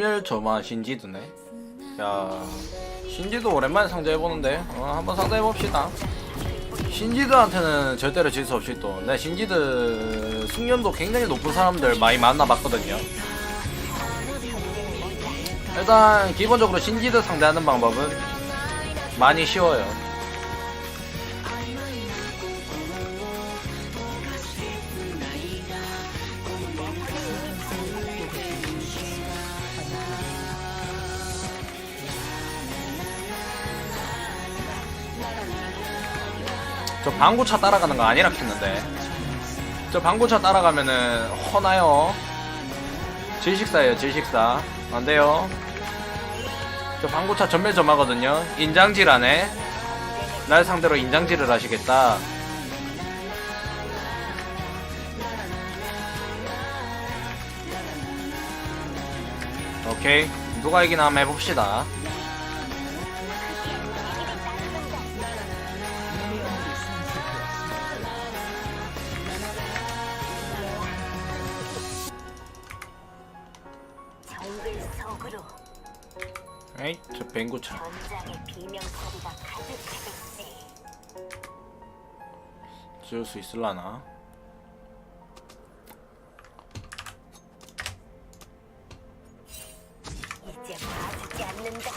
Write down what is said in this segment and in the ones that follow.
전멸저마 신지드네. 야, 신지드 오랜만에 상대해보는데, 어, 한번 상대해봅시다. 신지드한테는 절대로 질 수 없이 또, 내 신지드 숙련도 굉장히 높은 사람들 많이 만나봤거든요. 일단, 기본적으로 신지드 상대하는 방법은 많이 쉬워요. 저 방구차 따라가는 거 아니라 했는데. 저 방구차 따라가면은 허나요? 질식사예요 질식사. 안돼요. 저 방구차 전멸 점하거든요. 인장질 하네. 날 상대로 인장질을 하시겠다. 오케이. 누가 이기나 한번 해봅시다 에이 저 뱅구차 전장의 비명소리가 가득하겠지. 지울 수 있을라나 이제 봐주지 않는다.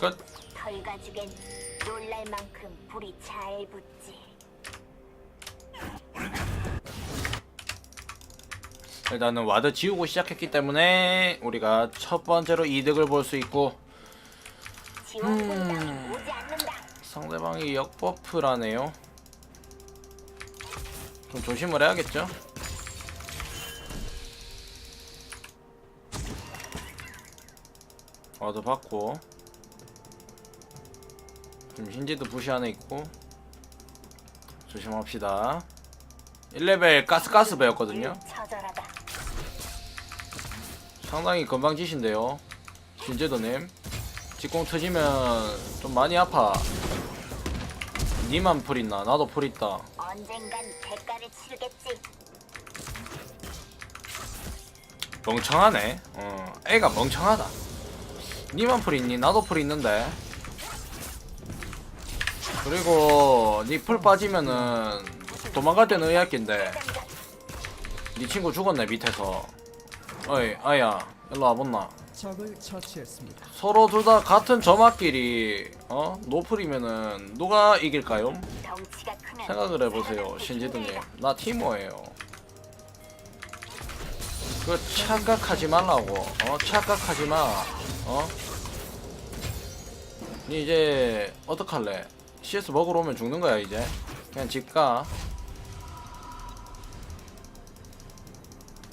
끝 털 가죽엔 놀랄 만큼 불이 잘 붙지. 일단은 와드 지우고 시작했기 때문에 우리가 첫 번째로 이득을 볼 수 있고 음. 상대방이 역버프라네요 좀 조심을 해야겠죠 와드 받고 지금 힌지도 부시 안에 있고 조심합시다 1레벨 가스가스 배웠거든요. 상당히 건방지신데요. 신제도님. 직공 터지면 좀 많이 아파. 니만 풀 있나? 나도 풀 있다. 언젠간 대가를 치르겠지. 멍청하네. 어 애가 멍청하다. 니만 풀 있니? 나도 풀 있는데. 그리고 니 풀 빠지면은 도망갈 때는 의학긴데. 니 친구 죽었네 밑에서 어이 아야 일로 와본나. 적을 처치했습니다. 서로 둘 다 같은 점화끼리 어? 노플이면은 누가 이길까요? 덩치가 크면 생각을 해보세요 신지드님. 나 티모예요. 그 착각하지 말라고 어? 착각하지 마 어? 니 이제 어떡할래? CS 먹으러 오면 죽는 거야 이제? 그냥 집가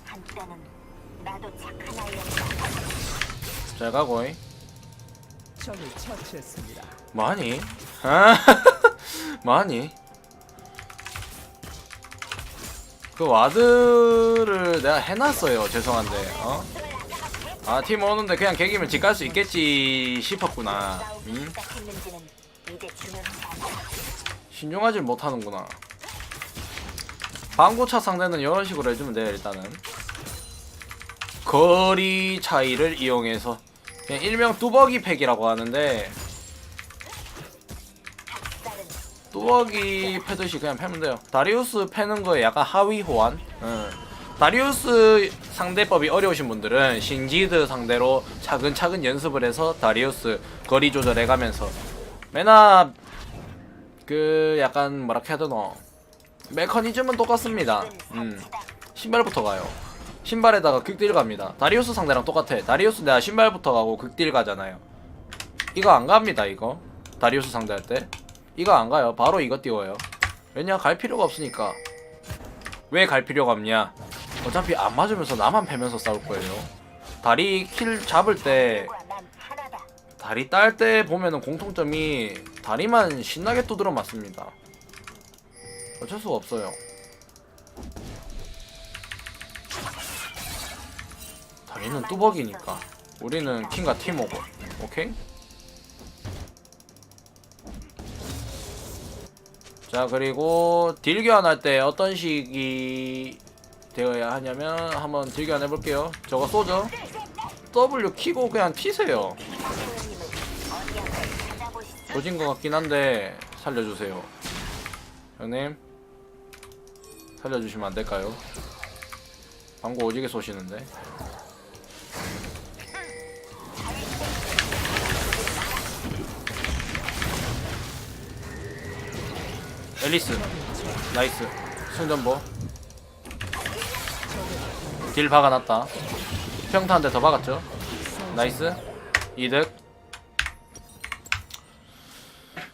한때는 나도 착한 아이였다. 잘 적을 처치했습니다. 많이? 아, 많이? 그 와드를 내가 해놨어요 죄송한데 어? 아 팀 오는데 그냥 개기면 집 갈 수 있겠지 싶었구나 음? 알아. 신중하지 못하는구나 방구차 상대는 이런 식으로 해주면 돼요 일단은 거리 차이를 이용해서 그냥 일명 뚜벅이 팩이라고 하는데 뚜벅이 패듯이 그냥 패면 돼요. 다리우스 패는 거에 약간 하위 호환. 응. 다리우스 상대법이 어려우신 분들은 신지드 상대로 차근차근 연습을 해서 다리우스 거리 조절해가면서 맨날 그 약간 뭐라 해야 되나 메커니즘은 똑같습니다. 음. 신발부터 가요. 신발에다가 극딜 갑니다. 다리우스 상대랑 똑같아. 다리우스 내가 신발부터 가고 극딜 가잖아요. 이거 안 갑니다, 이거. 다리우스 상대할 때. 이거 안 가요. 바로 이거 띄워요. 왜냐? 갈 필요가 없으니까. 왜 갈 필요가 없냐? 어차피 안 맞으면서 나만 패면서 싸울 거예요. 다리 킬 잡을 때. 다리 딸 때 보면은 공통점이 다리만 신나게 두드려 맞습니다. 어쩔 수가 없어요. 다리는 뚜벅이니까. 우리는 킹과 티모고. 오케이? 자 그리고 딜 교환할 때 어떤 식이 되어야 하냐면 한번 딜 교환 해볼게요 저거 쏘죠 W 키고 그냥 찾아보시죠. 조진 것 같긴 한데 살려주세요. 형님 살려주시면 안 될까요? 광고 오지게 쏘시는데. 앨리스. 나이스. 승전보. 딜 박아놨다. 평타 한 대 더 박았죠? 나이스. 이득.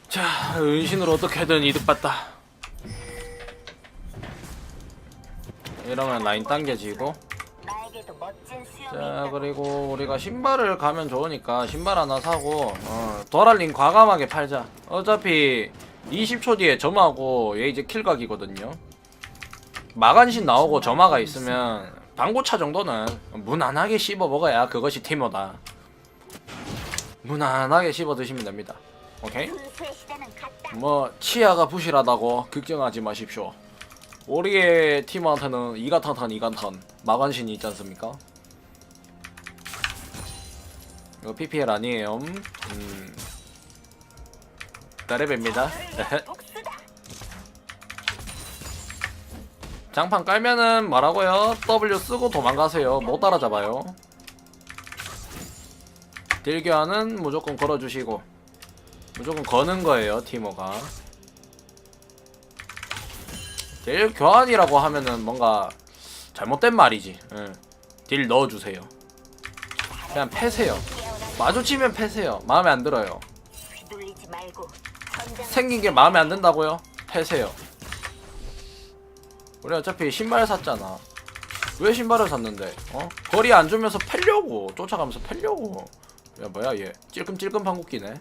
자 은신으로 어떻게든 이득 봤다. 이러면 라인 당겨지고. 자. 그리고 우리가 신발을 가면 좋으니까 신발 하나 사고 어, 도랄린 과감하게 팔자. 어차피 20초 뒤에 점하고 얘 이제 킬각이거든요 마간신 나오고 점화가 있으면 방고차 정도는 무난하게 씹어 먹어야 그것이 티모다 무난하게 씹어 드시면 됩니다 오케이? 뭐 치아가 부실하다고 걱정하지 마십시오. 우리의 팀한테는 이간탄탄 이간탄 마간신이 있지 않습니까? 이거 PPL 아니에요. 음. 다레베입니다. 복수다. 장판 깔면은 뭐라고요? W 쓰고 도망가세요. 못 따라잡아요. 딜교환은 무조건 걸어주시고 무조건 거는 거예요 티모가 딜 교환이라고 하면은 뭔가 잘못된 말이지 응. 딜 넣어주세요 그냥 패세요 마주치면 패세요 마음에 안 들어요 휘둘리지 말고 생긴 게 마음에 안 든다고요? 패세요. 우리 어차피 신발 샀잖아. 왜 신발을 샀는데? 어? 거리 안 주면서 패려고 쫓아가면서 패려고. 야 뭐야 얘 찔끔찔끔 방귀끼네.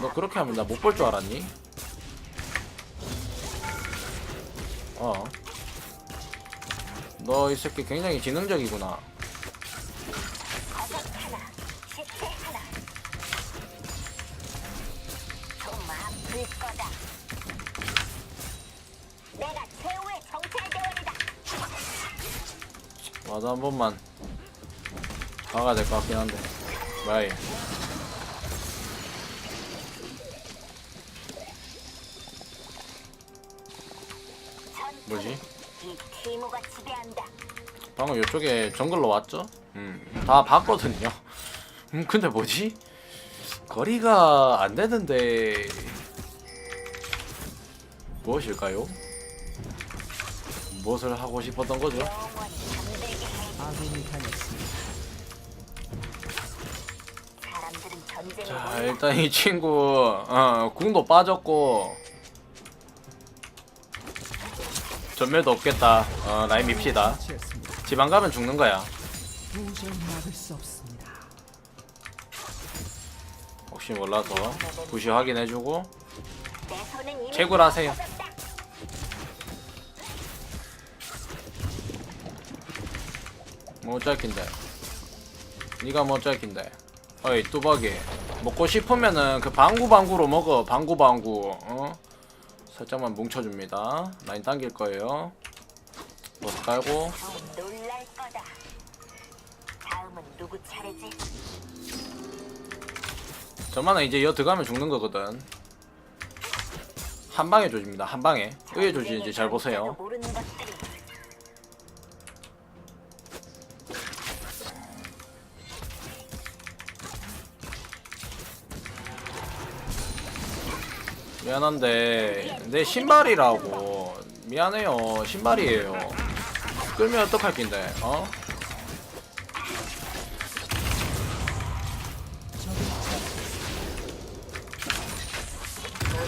너 그렇게 하면 나 못 볼 줄 알았니? 어. 너 이 새끼 굉장히 지능적이구나. 맞아 한 번만 가야 될 것 같긴 한데 뭐야 뭐지? 방금 이쪽에 정글로 왔죠? 음, 다 봤거든요. 음, 근데 뭐지? 거리가 안 되는데 무엇일까요? 무엇을 하고 싶었던 거죠? 몰라. 일단 이 친구 어, 궁도 빠졌고 전멸도 없겠다. 어, 라인 밉시다. 지방 가면 죽는 거야. 혹시 몰라서 부시 확인해주고 채굴하세요. 뭐 짤긴데 니가 뭐 짤긴데 어이 뚜벅이. 먹고 싶으면은 그 방구방구로 먹어 방구방구. 어? 살짝만 뭉쳐줍니다. 라인 당길 거예요. 버스 깔고? 저만은 이제 여 들어가면 죽는 거거든. 한 방에 조집니다 한 방에. 의외 조지인지 잘 보세요 미안한데 내 신발이라고 미안해요 신발이에요 끌면 어떡할 낀데 어?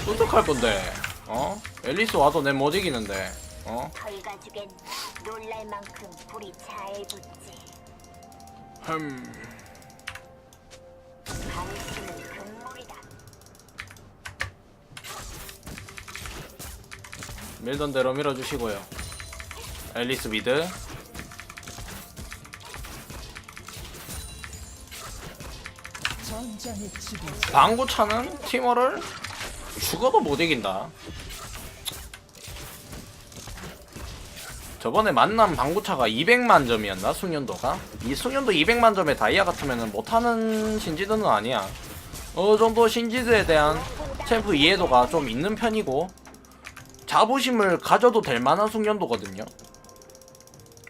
어떡할 건데 어? 앨리스 와도 내 못 이기는데 어? 털 가죽엔 놀랄 만큼 불이 잘 붙지. 흠 당신은 금물이다. 밀던 대로 밀어주시고요 앨리스 미드. 방구차는 티머를 죽어도 못 이긴다 저번에 만남 방구차가 200만 점이었나 숙련도가? 이 숙련도 200만 점의 다이아 같으면 못하는 신지드는 아니야. 어느 정도 신지드에 대한 챔프 이해도가 좀 있는 편이고 자부심을 가져도 될 만한 숙련도거든요.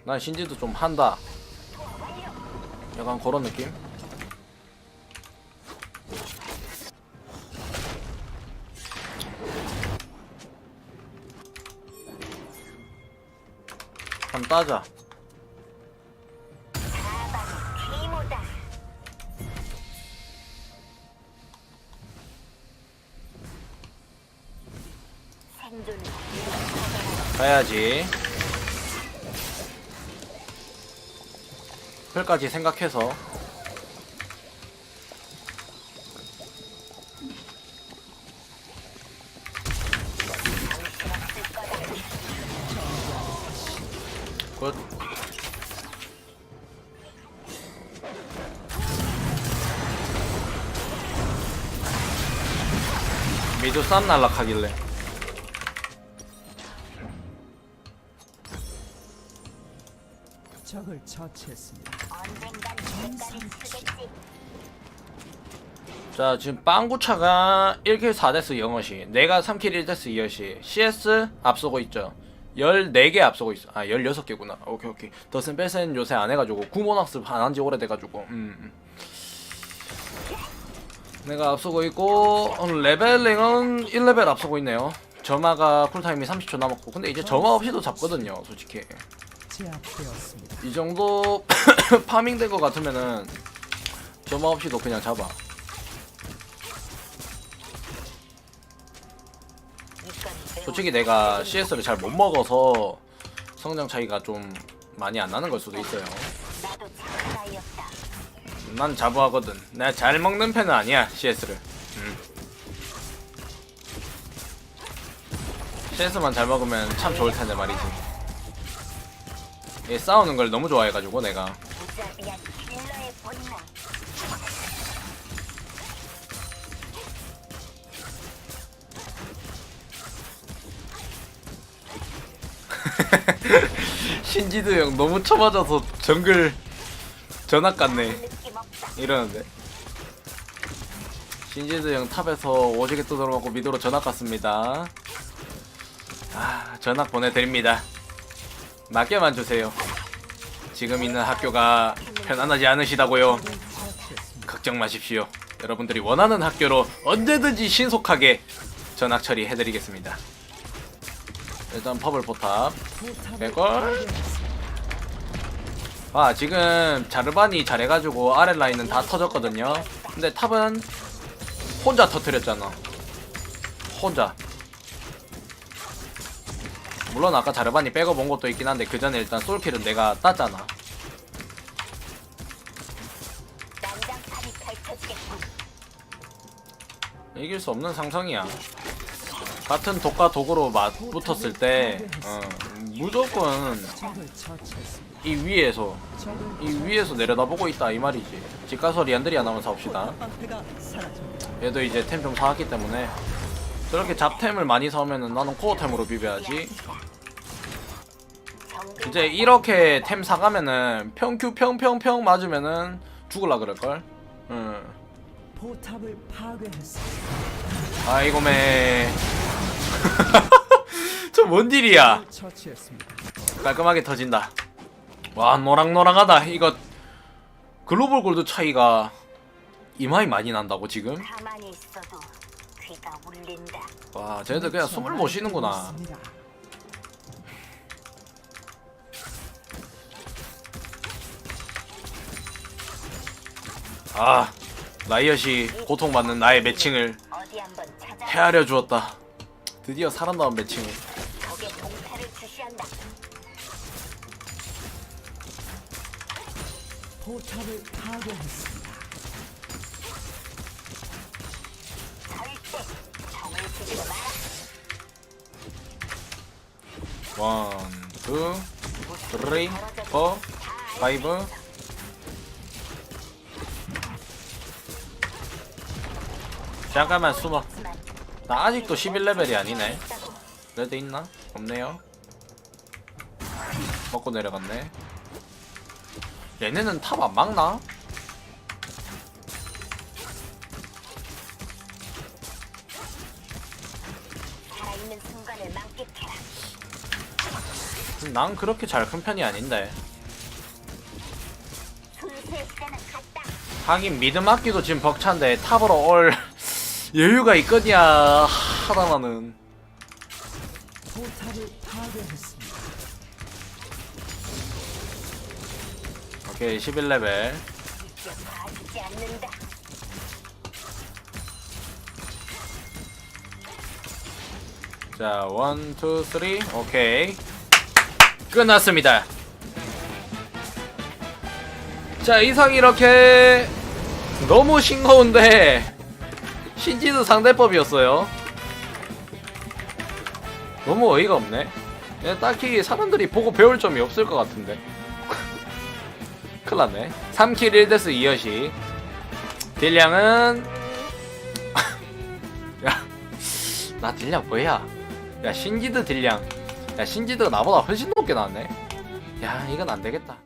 난 신지드 좀 한다. 약간 그런 느낌? 한번 따자. 가야지. 풀까지 생각해서 굿. 미드 쌈 날락하길래 적을 처치했습니다. 언젠간 대가를 치겠지. 자 지금 빵구차가 1킬 4데스 0어시. 내가 3킬 1데스 2어시. CS 앞서고 있죠. 14개 앞서고 있어. 아 16개구나. 오케이 오케이. 더슨 뺄센 요새 안 해가지고 구몬학습 안 한 지 오래돼가지고. 음, 음. 내가 앞서고 있고 어, 레벨링은 1레벨 앞서고 있네요. 점화가 쿨타임이 30초 남았고. 근데 이제 점화 없이도 잡거든요 솔직히 제압되었습니다. 이 정도 파밍 된 것 같으면은 점화 없이도 그냥 잡아 솔직히 내가 CS를 잘 못 먹어서 성장 차이가 좀 많이 안 나는 걸 수도 있어요. 난 자부하거든. 내가 잘 먹는 편은 아니야 CS를. 음. CS만 잘 먹으면 참 좋을 텐데 말이지. 얘 싸우는 걸 너무 좋아해가지고 내가. 신지드 형 너무 쳐맞아서 정글 전학 없다. 이러는데 신지드 형 탑에서 오지게 뜯어먹고 미드로 전학 갔습니다 아 전학 보내드립니다 맡겨만 주세요. 지금 있는 학교가 편안하지 않으시다고요. 걱정 마십시오. 여러분들이 원하는 학교로 언제든지 신속하게 전학 처리해드리겠습니다. 일단 퍼블 포탑. 파괴했습니다. 아 지금 자르반이 잘해가지고 아래 라인은 다 터졌거든요. 근데 탑은 혼자 터트렸잖아. 혼자 물론 아까 자르반이 백업 온 것도 있긴 한데 그 전에 일단 솔킬은 내가 땄잖아. 이길 수 없는 상성이야 같은 독과 독으로 맞 붙었을 때 어, 무조건. 이 위에서 이 위에서 내려다보고 있다 이 말이지 집 가서 리안드리아 나면 사옵시다 방패가 사라집니다. 얘도 이제 템 좀 사왔기 때문에 저렇게 잡템을 많이 사오면은 나는 코어템으로 비벼야지. 이제 이렇게 템 사가면은 평큐 평평평 맞으면은 죽을라 그럴걸? 응. 아이고 매. 저뭔 딜이야? 적을 처치했습니다. 깔끔하게 터진다. 와 노랑노랑하다. 이거 글로벌 골드 차이가 이마이 많이 난다고 지금 귀가 울린다. 와 쟤네들 그냥 숨을 못 쉬는구나. 아 라이엇이 고통받는 나의 매칭을 어디 한번 찾아. 헤아려 주었다 드디어 살아나온 매칭을 적의 동태를 주시한다. 포탑을 파괴했습니다. 원, 투, 쓰리, 포, 파이브. 잠깐만 숨어. 나 아직도 11레벨이 아니네. 레드 있나? 없네요. 먹고 내려갔네. 얘네는 탑 안 막나? 난 그렇게 잘 큰 편이 아닌데. 하긴 미드 막기도 지금 벅찬데 탑으로 올 여유가 있거냐 하다 나는 포탑을 파괴했습니다. 오케이 11레벨 이제 봐주지 않는다. 자, 원, 투, 쓰리, 오케이. 끝났습니다. 자, 이상 이렇게 너무 싱거운데 신지드 상대법이었어요. 너무 어이가 없네. 그냥 딱히 사람들이 보고 배울 점이 없을 것 같은데. 큰일 났네. 3킬 1데스 2여시. 딜량은 야, 나 딜량 뭐야? 야 신지드 딜량 야 신지드가 나보다 훨씬 높게 나왔네. 야 이건 안 되겠다